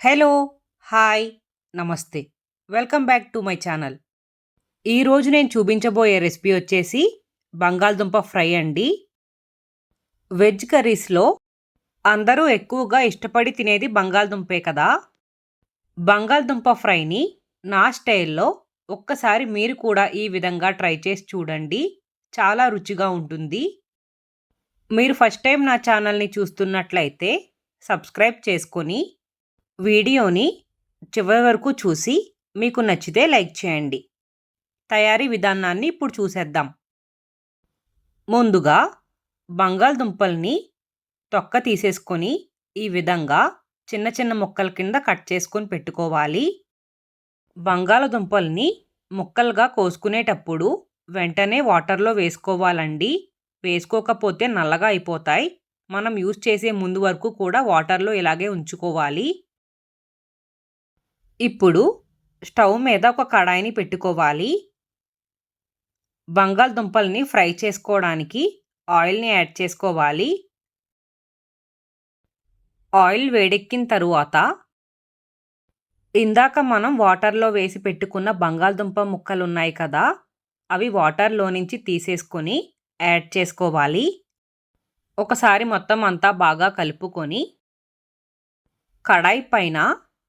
Hello hi నమస్తే. Welcome back to my channel. ఈరోజు నేను చూపించబోయే రెసిపీ వచ్చేసి బంగాళదుంప ఫ్రై అండి. వెజ్ కర్రీస్లో అందరూ ఎక్కువగా ఇష్టపడి తినేది బంగాళదుంపే కదా? బంగాళదుంప ఫ్రైని నా స్టైల్లో ఒక్కసారి మీరు కూడా ఈ విధంగా ట్రై చేసి చూడండి. చాలా రుచిగా ఉంటుంది. మీరు ఫస్ట్ టైం నా ఛానల్ని చూస్తున్నట్లయితే సబ్స్క్రైబ్ చేసుకొని వీడియోని చివరి వరకు చూసి మీకు నచ్చితే లైక్ చేయండి. తయారీ విధానాన్ని ఇప్పుడు చూసేద్దాం. ముందుగా బంగాళదుంపల్ని తొక్క తీసేసుకొని ఈ విధంగా చిన్న చిన్న ముక్కల కింద కట్ చేసుకొని పెట్టుకోవాలి. బంగాళదుంపల్ని ముక్కలుగా కోసుకునేటప్పుడు వెంటనే వాటర్లో వేసుకోవాలండి. వేసుకోకపోతే నల్లగా అయిపోతాయి. మనం యూజ్ చేసే ముందు వరకు కూడా వాటర్లో ఇలాగే ఉంచుకోవాలి. ఇప్పుడు స్టవ్ మీద ఒక కడాయిని పెట్టుకోవాలి. బంగాళదుంపల్ని ఫ్రై చేసుకోవడానికి ఆయిల్ని యాడ్ చేసుకోవాలి. ఆయిల్ వేడెక్కిన తరువాత ఇందాక మనం వాటర్లో వేసి పెట్టుకున్న బంగాళదుంప ముక్కలు ఉన్నాయి కదా అవి వాటర్లో నుంచి తీసేసుకొని యాడ్ చేసుకోవాలి. ఒకసారి మొత్తం అంతా బాగా కలుపుకొని కడాయి పైన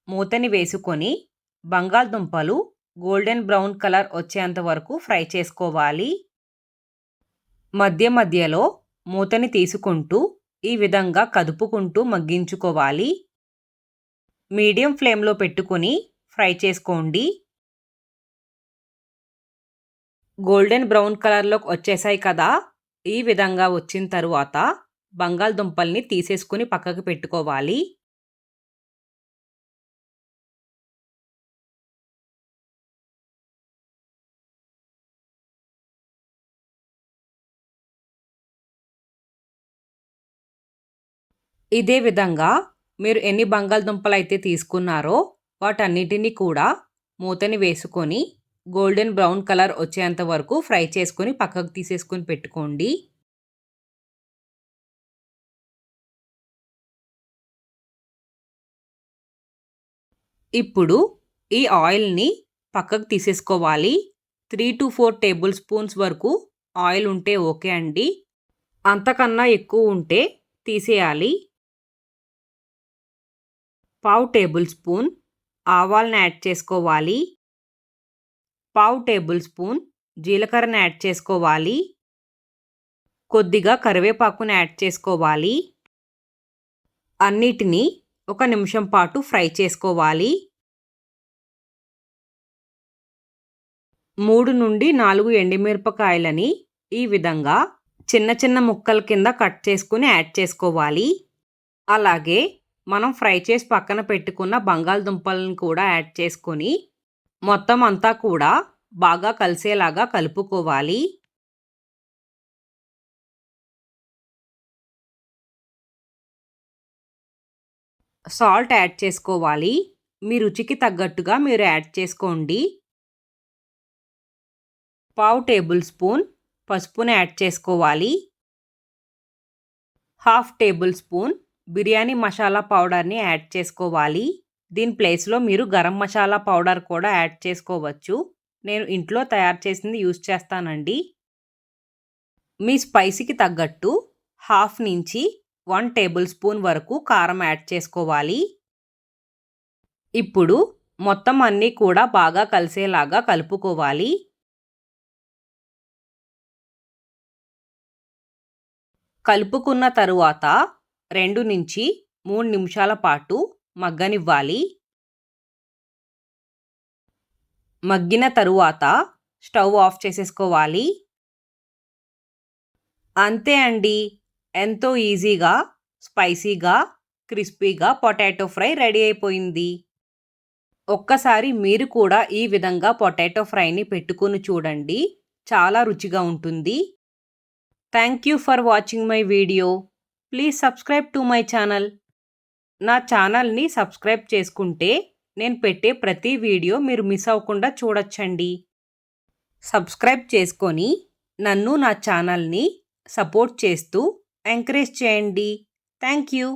మూతని వేసుకొని బంగాళదుంపలు గోల్డెన్ బ్రౌన్ కలర్ వచ్చేంత వరకు ఫ్రై చేసుకోవాలి. మధ్య మధ్యలో మూతని తీసుకుంటూ ఈ విధంగా కదుపుకుంటూ మగ్గించుకోవాలి. మీడియం ఫ్లేమ్లో పెట్టుకుని ఫ్రై చేసుకోండి. గోల్డెన్ బ్రౌన్ కలర్లోకి వచ్చేసాయి కదా ఈ విధంగా వచ్చిన తరువాత బంగాళదుంపల్ని తీసేసుకుని పక్కకు పెట్టుకోవాలి. ఇదే విధంగా మీరు ఎన్ని బంగాళదుంపలు అయితే తీసుకున్నారో వాటన్నిటిని కూడా మూతని వేసుకొని గోల్డెన్ బ్రౌన్ కలర్ వచ్చేంత వరకు ఫ్రై చేసుకొని పక్కకు తీసేసుకొని పెట్టుకోండి. ఇప్పుడు ఈ ఆయిల్ని పక్కకు తీసేసుకోవాలి. Three to four tablespoons వరకు ఆయిల్ ఉంటే ఓకే అండి. అంతకన్నా ఎక్కువ ఉంటే తీసేయాలి. పావు టేబుల్ స్పూన్ ఆవాలను యాడ్ చేసుకోవాలి. పావు టేబుల్ స్పూన్ జీలకర్రను యాడ్ చేసుకోవాలి. కొద్దిగా కరివేపాకును యాడ్ చేసుకోవాలి. అన్నిటినీ ఒక నిమిషం పాటు ఫ్రై చేసుకోవాలి. మూడు నుండి నాలుగు ఎండిమిరపకాయలని ఈ విధంగా చిన్న చిన్న ముక్కల కింద కట్ చేసుకుని యాడ్ చేసుకోవాలి. అలాగే మనం ఫ్రై చేసి పక్కన పెట్టుకున్న బంగాళదుంపలను కూడా యాడ్ చేసుకొని మొత్తం అంతా కూడా బాగా కలిసేలాగా కలుపుకోవాలి. సాల్ట్ యాడ్ చేసుకోవాలి. మీ రుచికి తగ్గట్టుగా మీరు యాడ్ చేసుకోండి. పావు టేబుల్ స్పూన్ పసుపుని యాడ్ చేసుకోవాలి. Half tablespoon biryani masala పౌడర్ని యాడ్ చేసుకోవాలి. దీని ప్లేస్లో మీరు గరం మసాలా పౌడర్ కూడా యాడ్ చేసుకోవచ్చు. నేను ఇంట్లో తయారు చేసింది యూజ్ చేస్తానండి. మీ స్పైసీకి తగ్గట్టు హాఫ్ నుంచి వన్ టేబుల్ స్పూన్ వరకు కారం యాడ్ చేసుకోవాలి. ఇప్పుడు మొత్తం అన్నీ కూడా బాగా కలిసేలాగా కలుపుకోవాలి. కలుపుకున్న తరువాత రెండు నుంచి మూడు నిమిషాల పాటు మగ్గనివ్వాలి. మగ్గిన తరువాత స్టవ్ ఆఫ్ చేసేసుకోవాలి. అంతే అండి. ఎంతో ఈజీగా స్పైసీగా క్రిస్పీగా పొటాటో ఫ్రై రెడీ అయిపోయింది. ఒక్కసారి మీరు కూడా ఈ విధంగా పొటాటో ఫ్రైని పెట్టుకుని చూడండి. చాలా రుచిగా ఉంటుంది. Thank you for watching my video. Please subscribe to my channel. నా ఛానల్ని సబ్స్క్రైబ్ చేసుకుంటే నేను పెట్టే ప్రతి వీడియో మీరు మిస్ అవ్వకుండా చూడొచ్చండి. సబ్స్క్రైబ్ చేసుకొని నన్ను నా ఛానల్ని సపోర్ట్ చేస్తూ ఎంకరేజ్ చేయండి. Thank you.